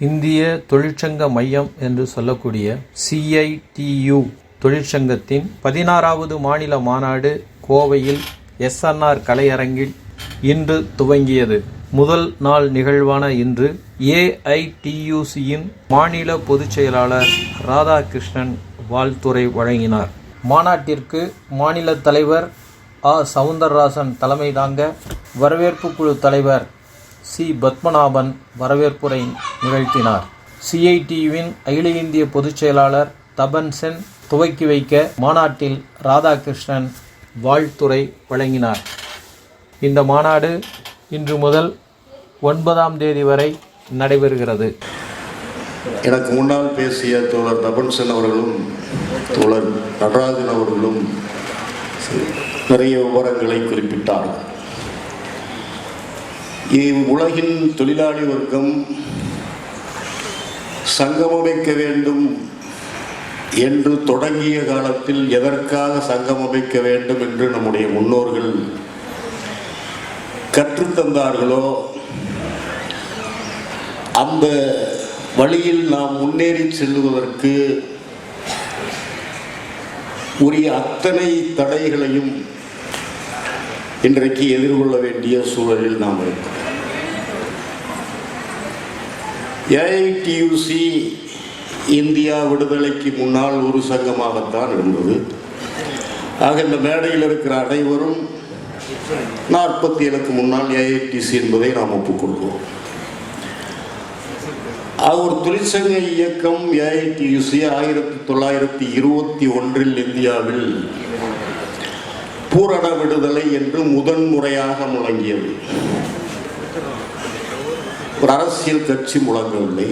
இந்திய தொழிற்சங்க மையம் என்று சொல்லக்கூடிய சிஐடியு தொழிற்சங்கத்தின் பதினாறாவது மாநில மாநாடு கோவையில் எஸ்என்ஆர் கலையரங்கில் இன்று துவங்கியது. முதல் நாள் நிகழ்வான இன்று ஏஐடியூசியின் மாநில பொதுச் செயலாளர் ராதாகிருஷ்ணன் வாழ்த்துறை வழங்கினார். மாநாட்டிற்கு மாநில தலைவர் ஆ. சவுந்தரராசன் தலைமை தாங்க வரவேற்பு குழு தலைவர் சி. பத்மநாபன் வரவேற்புரை நிகழ்த்தினார். சிஐடியுவின் அகில இந்திய பொதுச் செயலாளர் தபன் சென் துவக்கி வைக்க மாநாட்டில் ராதாகிருஷ்ணன் வாழ்த்துறை வழங்கினார். இந்த மாநாடு இன்று முதல் ஒன்பதாம் தேதி வரை நடைபெறுகிறது. எனக்கு முன்னால் பேசிய தோழர் தபன்சன் அவர்களும் தோழர் நடராஜன் அவர்களும் நிறைய விவரங்களை குறிப்பிட்டார் உலகின் தொழிலாளி வர்க்கம் சங்கமமைக்க வேண்டும் என்று தொடங்கிய காலத்தில் எதற்காக சங்கமமைக்க வேண்டும் என்று நம்முடைய முன்னோர்கள் கற்றுத்தந்தார்களோ அந்த வழியில் நாம் முன்னேறி செல்லுவதற்கு உரிய அத்தனை தடைகளையும் இன்றைக்கு எதிர்கொள்ள வேண்டிய சூழலில் நாம் இருக்கிறோம். ஏஐடியூசி இந்தியா விடுதலைக்கு முன்னால் ஒரு சங்கமாகத்தான் இருந்தது. ஆக இந்த மேடையில் இருக்கிற அனைவரும் நாற்பத்தி ஏழுக்கு முன்னால் ஏஐடிசி என்பதை நாம் ஒப்புக்கொள்வோம். ஒரு தொழிற்சங்க இயக்கம் ஏஐடியூசி ஆயிரத்தி தொள்ளாயிரத்தி இருபத்தி ஒன்றில் இந்தியாவில் பூரண விடுதலை என்று முதன்முறையாக முழங்கியது. ஒரு அரசியல் கட்சி முழங்கவில்லை.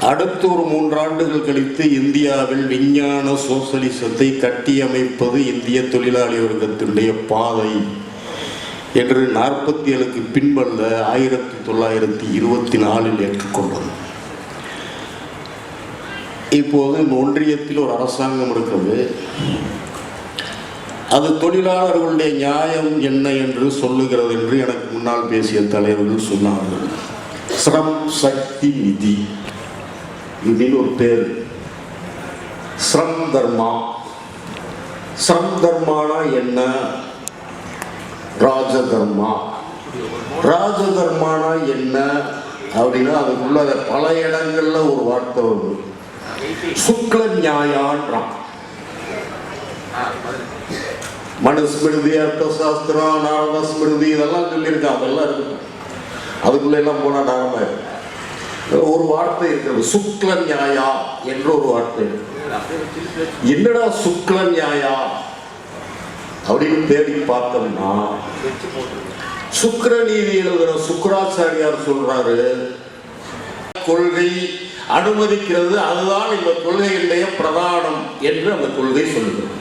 அடுத்து ஒரு மூன்றாண்டுகள் கழித்து இந்தியாவில் விஞ்ஞான சோசலிசத்தை கட்டியமைப்பது இந்திய தொழிலாளி வர்க்கத்தினுடைய பாதை என்று நாற்பத்தி ஏழுக்கு பின்பல்ல ஆயிரத்தி தொள்ளாயிரத்தி இருபத்தி நாலில் ஏற்றுக்கொண்டது. இப்போது இந்த ஒன்றியத்தில் ஒரு அரசாங்கம் இருக்கிறது. அது தொழிலாளர்களுடைய நியாயம் என்ன என்று சொல்லுகிறது என்று எனக்கு முன்னால் பேசிய தலைவர்கள் சொன்னார்கள். ஸ்ரம் சக்தி நிதி இதில் ஒரு பேர். ஸ்ரம் தர்மா. ஸ்ரம் தர்மானா என்ன? ராஜதர்மா. ராஜதர்மானா என்ன? அப்படின்னா அதுக்குள்ள பல இடங்கள்ல ஒரு வார்த்தை வரும் சுக்ல நியாயான்றான். மனுஸ்மிருதி அர்த்த நாரண ஸ்மிருதி இதெல்லாம் சொல்லியிருக்கான் அதெல்லாம் இருக்கு. அதுக்குள்ள எல்லாம் போனா நாம ஒரு வார்த்தை இருக்கிறது சுக்ல நியாயா என்ற ஒரு வார்த்தை என்னடா சுக்ல நியாயா அப்படின்னு தேடி பார்த்தோம்னா சுக்கர நீதி எழுதுற சுக்கராச்சாரியார் சொல்றாரு கொள்கை அனுமதிக்கிறது அதுதான் இந்த கொள்கையினுடைய பிரதானம் என்று அந்த கொள்கை சொல்லுகிறது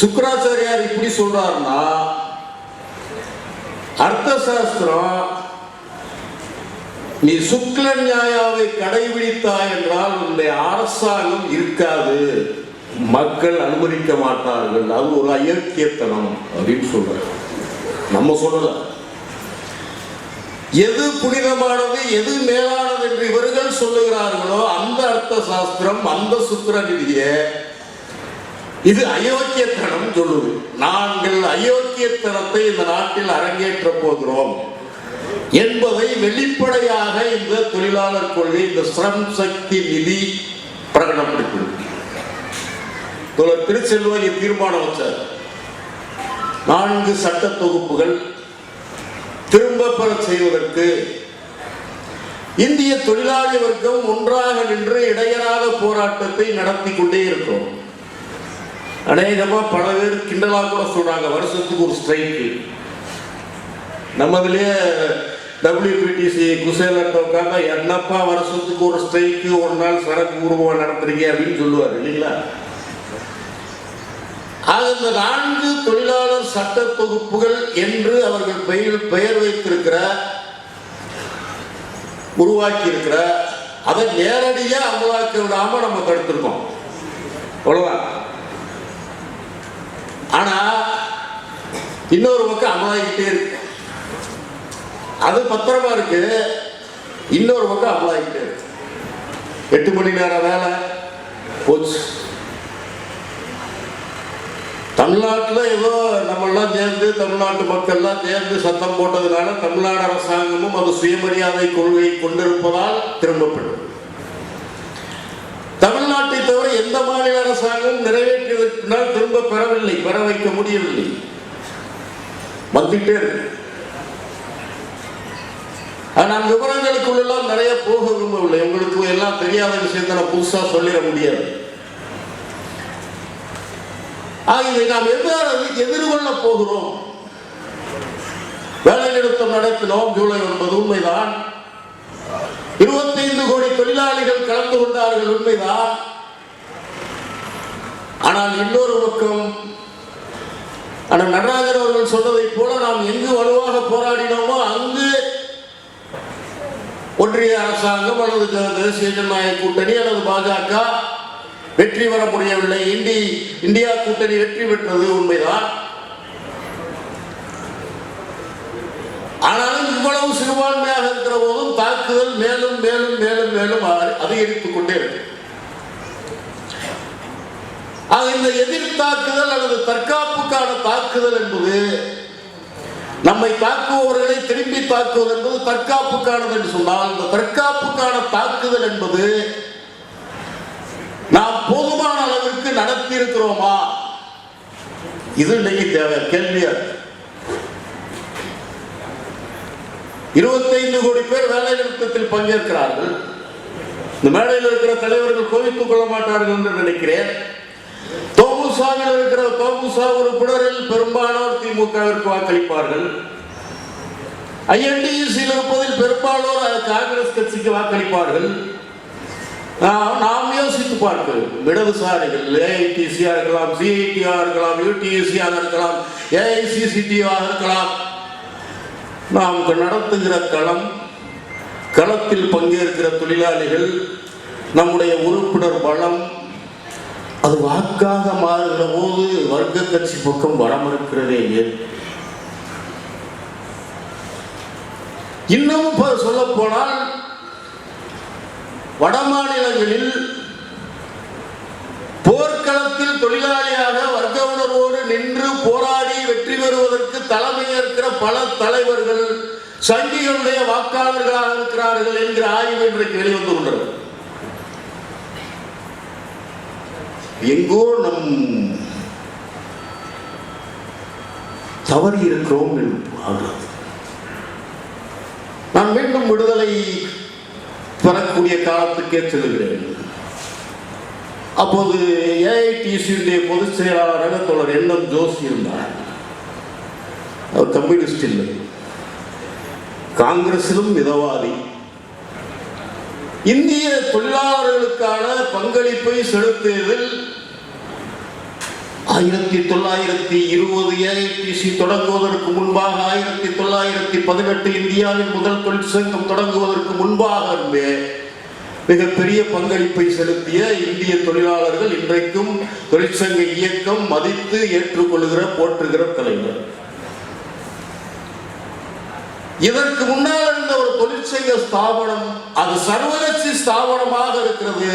சுக்கராச்சாரியார் இப்படி சொல்றாருன்னா அர்த்த சாஸ்திரம் நீ சுக்ல நியாயாவை கடைபிடித்தாய் என்றால் உன்னுடைய அரசாங்கம் இருக்காது. மக்கள் அனுமதிக்க மாட்டார்கள். அது ஒரு அயோக்கியத்தனம் அப்படின்னு சொல்ற நம்ம சொல்லல. எது புனிதமானது எது மேலானது என்று இவர்கள் சொல்லுகிறார்களோ அந்த அர்த்த சாஸ்திரம் அந்த சுக்கர நிதியை இது அயோக்கியத்தனம் சொல்லுது. நாங்கள் அயோக்கியத்தனத்தை இந்த நாட்டில் அரங்கேற்ற போகிறோம் என்பதை வெளிப்படையாக இந்த தொழிலாளர் கொள்கை இந்த ஸ்ரம் சக்தி நிதி பிரகடனப்படுத்துகிறது திருச்செல்வன் தீர்மானம் வச்சார். நான்கு சட்ட தொகுப்புகள் திரும்ப பெற செய்வதற்கு இந்திய தொழிலாளி வர்க்கம் ஒன்றாக நின்று இடையராத போராட்டத்தை நடத்தி கொண்டே இருக்கிறோம். அநேகமா பல பேர் கிண்டலா கூட சொல்றாங்க. வருஷத்துக்கு ஒரு ஸ்ட்ரைக்கு நம்மதுலயே டபிள்யூபிடிசி குசேலன் உட்காந்தா என்னப்பா வருஷத்துக்கு ஒரு ஸ்ட்ரைக்கு ஒரு நாள் சரக்கு உருவம் நடத்துறீங்க அப்படின்னு சொல்லுவார் இல்லைங்களா? ஆக இந்த நான்கு தொழிலாளர் சட்ட தொகுப்புகள் என்று அவர்கள் பெயர் பெயர் வைத்திருக்கிற உருவாக்கி இருக்கிற அதை நேரடியாக அமலாக்க விடாம நம்ம தடுத்திருக்கோம். அவ்வளவுதான். ஆனா இன்னொரு பக்கம் அமலாகிட்டே இருக்கு. அது பத்திரமா இருக்கு இன்னொரு பக்கம் அமலாகிட்டே இருக்கு. எட்டு மணி நேரம் வேலை போச்சு. தமிழ்நாட்டில் ஏதோ நம்மெல்லாம் சேர்ந்து தமிழ்நாட்டு மக்கள்லாம் சேர்ந்து சத்தம் போட்டதுனால தமிழ்நாடு அரசாங்கமும் அது சுயமரியாதை கொள்கையை கொண்டிருப்பதால் திரும்பப்படும். தமிழ்நாட்டு தவிர எந்த மாநில அரசாங்கம் நிறைவேற்றியதற்குனால் திரும்ப பெறவில்லை பெற வைக்க முடியவில்லை. வந்துட்டே நான் விவரங்களுக்குள்ளெல்லாம் நிறைய போக விரும்பவில்லை. உங்களுக்கு எல்லாம் தெரியாத விஷயத்தை நான் புதுசா சொல்லிட முடியாது. ஆக இதை நாம் எவ்வாறு எதிர்கொள்ள போகிறோம்? வேலை நிறுத்தம் நடத்தினோம். ஜூலை ஒன்பது உண்மைதான். இருபத்தைந்து கோடி தொழிலாளிகள் கலந்து கொண்டார்கள் உண்மைதான். ஆனால் இன்னொரு பக்கம் ஆனால் நடராஜன் அவர்கள் சொன்னதைப் போல நாம் எங்கு வலுவாக போராடினோமோ அங்கு ஒன்றிய அரசாங்கம் அல்லது தேசிய ஜனநாயக கூட்டணி அல்லது பாஜக வெற்றி பெற முடியவில்லை. இந்தி இந்தியா கூட்டணி வெற்றி பெற்றது உண்மைதான். ஆனாலும் இவ்வளவு சிறுபான்மையாக இருக்கிற போதும் தாக்குதல் மேலும் மேலும் மேலும் மேலும் அதிகரித்துக் கொண்டே இருக்கு. ஆக இந்த எதிர் தாக்குதல் அல்லது தற்காப்புக்கான தாக்குதல் என்பது நம்மை தாக்குபவர்களை திரும்பி தாக்குவது என்பது தற்காப்புக்கானது என்று சொன்னால் இந்த தற்காப்புக்கான தாக்குதல் என்பது நாம் போதுமான அளவிற்கு நடத்தி இருக்கிறோமா இது இன்னைக்கு தேவை கேள்வியா? இருபத்தைந்து கோடி பேர் வேலை நிறுத்தத்தில் பங்கேற்கிறார்கள். இந்த மேடையில் இருக்கிற தலைவர்கள் கோவித்துக் கொள்ள மாட்டார்கள் என்று நினைக்கிறேன். தோமுசாவில் இருக்கிற தோமுசா உறுப்பினரில் பெரும்பாலோர் திமுகவிற்கு வாக்களிப்பார்கள். ஐஎன்டியூசியில் இருப்பதில் பெரும்பாலோர் காங்கிரஸ் கட்சிக்கு வாக்களிப்பார்கள். நாம் நாம் யோசித்து பார்க்க இடதுசாரிகள் ஏஐடிசியா இருக்கலாம் சிஐடியா இருக்கலாம் யூடிஎஸ்சியாக இருக்கலாம் ஏஐசிசிடியாக இருக்கலாம். நாம் நடத்துகிற களம் களத்தில் பங்கேற்கிற தொழிலாளிகள் நம்முடைய உறுப்பினர் பலம் அது வாக்காக மாறுகிற போது வர்க்க கட்சி பக்கம் வரம் இருக்கிறதே இன்னும் சொல்ல போனால் வட மாநிலங்களில் போர்க்களத்தில் தொழிலாளியாக வர்க்க உணர்வோடு நின்று போராடி வெற்றி பெறுவதற்கு தலைமையேற்கிற பல தலைவர்கள் சங்கிகளுடைய வாக்காளர்களாக இருக்கிறார்கள் என்கிற ஆய்வு இன்றைக்கு வெளிவந்து எங்கோ நம் தவறி இருக்கிறோம் ஆகிறது நான் மீண்டும் விடுதலை பெறக்கூடிய காலத்துக்கே செல்கிறேன். அப்போது ஏஐடிசியுடைய பொதுச் செயலாளராக தோழர் என்எம் ஜோஷி இருந்தார். அவர் கம்யூனிஸ்ட் இல்லை. காங்கிரசிலும் மிதவாதி. இந்திய தொழிலாளர்களுக்கான பங்களிப்பை செலுத்தியதில் ஆயிரத்தி தொள்ளாயிரத்தி இருபது ஏஐடிசி தொடங்குவதற்கு முன்பாக ஆயிரத்தி தொள்ளாயிரத்தி பதினெட்டு இந்தியாவின் முதல் தொழிற்சங்கம் தொடங்குவதற்கு முன்பாக இருந்தே மிகப்பெரிய பங்களிப்பை செலுத்திய இந்திய தொழிலாளர்கள் இன்றைக்கும் தொழிற்சங்க இயக்கம் மதித்து ஏற்றுக்கொள்கிற போற்றுகிற தலைவர் இதற்கு முன்னால் இருந்த ஒரு தொழிற்சங்க ஸ்தாபனம் அது சர்வகட்சி ஸ்தாபனமாக இருக்கிறது.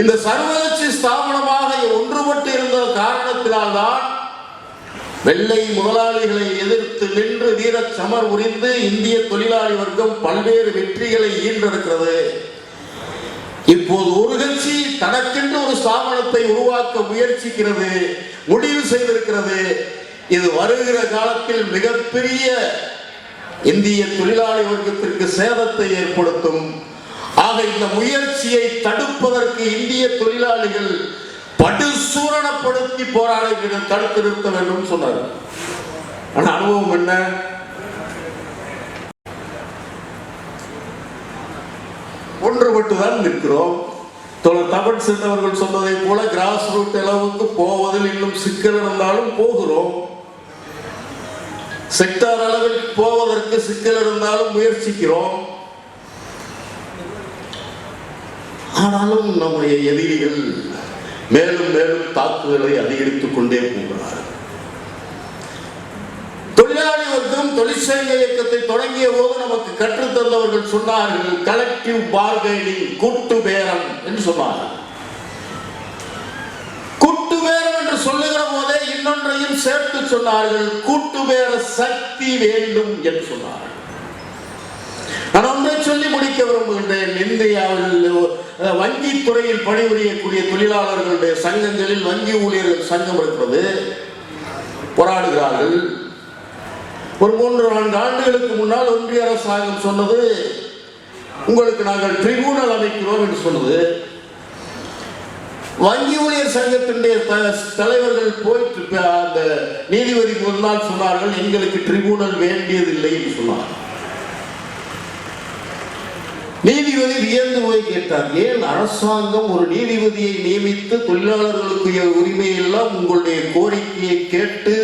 இந்த சர்வகட்சி ஸ்தாபனமாக ஒன்றுபட்டு இருந்த காரணத்தினால்தான் வெள்ளை முதலாளிகளை எதிர்த்து நின்று வீர சமர் உரிந்து இந்திய தொழிலாளி வர்க்கம் பல்வேறு வெற்றிகளை ஈன்றிருக்கிறது இப்போது ஒரு கட்சி தனக்கென்று ஒரு ஸ்தாபனத்தை உருவாக்க முயற்சிக்கிறது முடிவு செய்திருக்கிறது. இது வருகிற காலத்தில் மிகப்பெரிய இந்திய தொழிலாளி வர்க்கத்திற்கு சேதத்தை ஏற்படுத்தும். ஆக இந்த முயற்சியை தடுப்பதற்கு இந்திய தொழிலாளிகள் படு சூரணப்படுத்தி போராட தடுத்து நிறுத்த வேண்டும் சொன்னார். ஆனா அனுபவம் என்ன? ஒன்றுபட்டுதான் நிற்கிறோம். தோழர் தமிழ் சென்றவர்கள் சொன்னதை போல கிராஸ் ரூட் அளவுக்கு போவதில் இன்னும் சிக்கல் இருந்தாலும் போகிறோம். செக்டார் அளவில் போவதற்கு சிக்கல் இருந்தாலும் முயற்சிக்கிறோம். ஆனாலும் நம்முடைய எதிரிகள் மேலும் மேலும் தாக்குதலை அதிகரித்துக் கொண்டே போகிறார் தொழிலாளி வர்க்கம் தொழிற்சங்க இயக்கத்தை தொடங்கிய போது நமக்கு கற்றுத்தந்தவர்கள் சொன்னார்கள் கலெக்டிவ் பார்கெனிங் கூட்டு பேரம் என்று சொன்னார்கள். கூட்டு பேரம் என்று சொல்லுகிற போதே இன்னொன்றையும் சேர்த்து சொன்னார்கள் கூட்டு பேர சக்தி வேண்டும் என்று சொன்னார்கள். நான் ஒன்றை சொல்லி முடிக்க விரும்புகின்றேன். இந்தியாவில் அஹ், வங்கித் துறையில் பணிபுரியக்கூடிய தொழிலாளர்களுடைய சங்கங்களில் வங்கி ஊழியர்கள் சங்கம் இருக்கிறது. போராடுகிறார்கள். ஒரு மூன்று நான்கு ஆண்டுகளுக்கு முன்னால் ஒன்றிய அரசாங்கம் சொன்னது உங்களுக்கு நாங்கள் ட்ரிபியூனல் அமைக்கிறோம் என்று சொன்னது. வங்கி ஊழியர் சங்கத்தினுடைய த- தலைவர்கள் போயிட்டு அந்த நீதிபதி முன்னால் சொன்னார்கள் எங்களுக்கு ட்ரிபியூனல் வேண்டியதில்லை என்று சொன்னார் நீதிபதி வியந்து போய் கேட்டார் ஏன் அரசாங்கம் ஒரு நீதிபதியை நியமித்து தொழிலாளர்களுக்கு உரிமையெல்லாம் உங்களுடைய கோரிக்கையை கேட்டு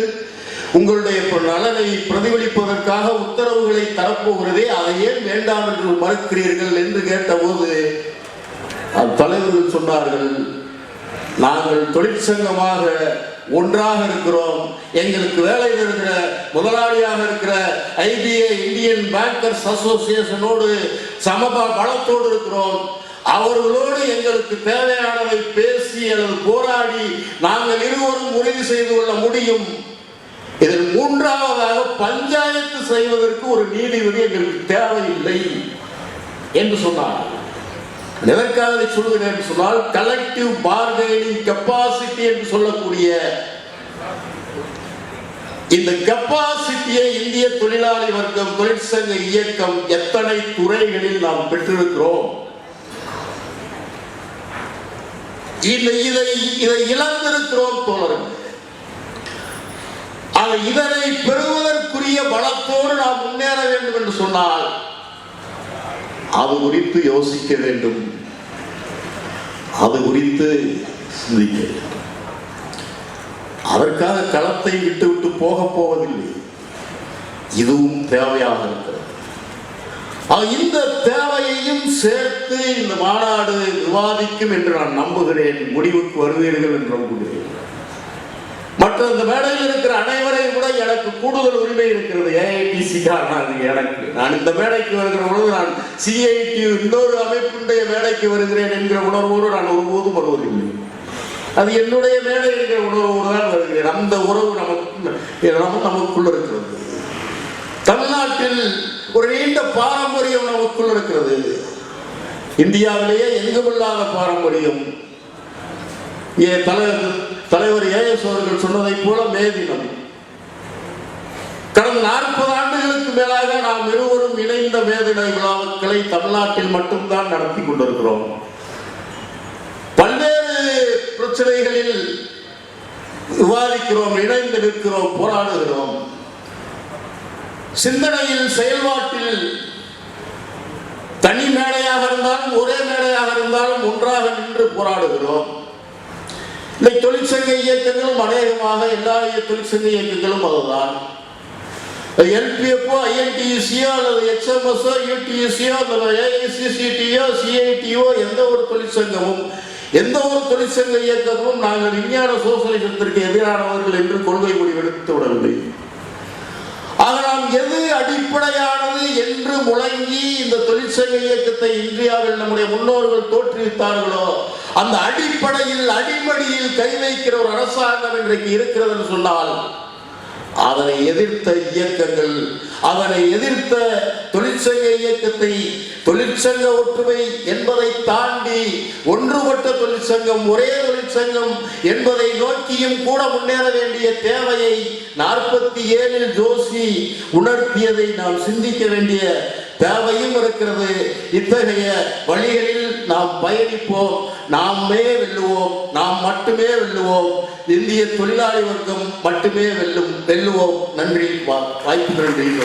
உங்களுடைய நலனை பிரதிபலிப்பதற்காக உத்தரவுகளை தரப்போகிறதே அதை ஏன் வேண்டாம் என்று மறுக்கிறீர்கள்? என்று கேட்டபோது அந்த தலைவர்கள் சொன்னார்கள் நாங்கள் தொழிற்சங்கமாக ஒன்றாக இருக்கிறோம். எங்களுக்கு வேலை இருக்கிற முதலாளியாக இருக்கிற ஐபிஏ இந்தியன் பேங்கர்ஸ் அசோசியேஷனோடு சம பலத்தோடு இருக்கிறோம். அவர்களோடு எங்களுக்கு தேவையானதை பேசி அல்லது போராடி நாங்கள் இருவரும் உறுதி செய்து கொள்ள முடியும். இதில் மூன்றாவதாக பஞ்சாயத்து செய்வதற்கு ஒரு நீதிபதி எங்களுக்கு தேவையில்லை என்று சொன்னார் எதற்காக இதை என்று சொன்னால் கலெக்டிவ் பார்கெனிங் கெப்பாசிட்டி என்று சொல்லக்கூடிய இந்த கெப்பாசிட்டியை இந்திய தொழிலாளி வர்க்கம் தொழிற்சங்க இயக்கம் எத்தனை துறைகளில் நாம் பெற்றிருக்கிறோம்? இதை இதை இதை இழந்திருக்கிறோம் தோழர்கள். இதனை பெறுவதற்குரிய பலத்தோடு நாம் முன்னேற வேண்டும் என்று சொன்னால் அது குறித்து யோசிக்க வேண்டும். அது குறித்து சிந்திக்க. அதற்காக களத்தை விட்டு விட்டு போக போவதில்லை. இதுவும் தேவையாக இருக்கிறது. இந்த தேவையையும் சேர்த்து இந்த மாநாடு விவாதிக்கும் என்று நான் நம்புகிறேன். முடிவுக்கு வருவீர்கள் என்று நம்புகிறேன். மற்ற இந்த மேடையில் இருக்கிற அனைவரையும் கூட எனக்கு கூடுதல் உரிமை இருக்கிறது. ஏஐடிசி காரணம் எனக்கு. நான் இந்த மேடைக்கு வருகிற பொழுது நான் சிஐடி இன்னொரு அமைப்பினுடைய மேடைக்கு வருகிறேன் என்கிற உணர்வோடு நான் ஒருபோதும் வருவதில்லை. அது என்னுடைய மேடை என்கிற உணர்வோடு தான் வருகிறேன். அந்த உறவு நமக்கு நம்ம நமக்குள்ள இருக்கிறது. தமிழ்நாட்டில் ஒரு நீண்ட பாரம்பரியம் நமக்குள் இருக்கிறது. இந்தியாவிலேயே எங்குமில்லாத பாரம்பரியம். ஏ தலைவர் தலைவர் ஏஎஸ் அவர்கள் சொன்னதைப் போல மே தினம். கடந்த நாற்பது ஆண்டுகளுக்கு மேலாக நாம் இருவரும் இணைந்த மேதின விழாக்களை தமிழ்நாட்டில் மட்டும்தான் நடத்தி கொண்டிருக்கிறோம். பல்வேறு பிரச்சனைகளில் விவாதிக்கிறோம் இணைந்து நிற்கிறோம் போராடுகிறோம். சிந்தனையில் செயல்பாட்டில் தனி மேடையாக இருந்தாலும் ஒரே மேடையாக இருந்தாலும் ஒன்றாக நின்று போராடுகிறோம். இந்த தொழிற்சங்க இயக்கங்களும் அநேகமாக எல்லா தொழிற்சங்க இயக்கங்களும் அதுதான். எல்பிஎஃப்ஓ ஐஎன்டிசியோ அல்லது எக்ஸ்எம்எஸ்ஓ யூடிஎஸ்சியோ அல்லது ஏஐசிசிடியோ சிஐடியோ எந்த ஒரு தொழிற்சங்கமும் எந்த ஒரு தொழிற்சங்க இயக்கமும் நாங்கள் விஞ்ஞான சோசலிசத்திற்கு எதிரானவர்கள் என்று கொள்கை முடிவெடுத்து விடவில்லை. ஆக நாம் எது அடிப்படையானது என்று முழங்கி இந்த தொழிற்சங்க இயக்கத்தை இந்தியாவில் நம்முடைய முன்னோர்கள் தோற்றுவித்தார்களோ அந்த அடிப்படையில் அடிமடியில் கை வைக்கிற ஒரு அரசாங்கம் இன்றைக்கு இருக்கிறது சொன்னால் அதனை எதிர்த்த இயக்கங்கள் அதனை எதிர்த்த தொழிற்சங்க இயக்கத்தை தொழிற்சங்க ஒற்றுமை என்பதை தாண்டி ஒன்றுபட்ட தொழிற்சங்கம் ஒரே தொழிற்சங்கம் என்பதை நோக்கியும் கூட முன்னேற வேண்டிய தேவையை நாற்பத்தி ஏழில் ஜோஷி உணர்த்தியதை நாம் சிந்திக்க வேண்டிய தேவையும் இருக்கிறது. இத்தகைய வழிகளில் நாம் பயணிப்போம். நாமே வெல்லுவோம். நாம் மட்டுமே வெல்லுவோம். இந்திய தொழிலாளி வர்க்கம் மட்டுமே வெல்லும் வெல்லுவோம். நன்றி. வா- வாய்ப்பு நன்றி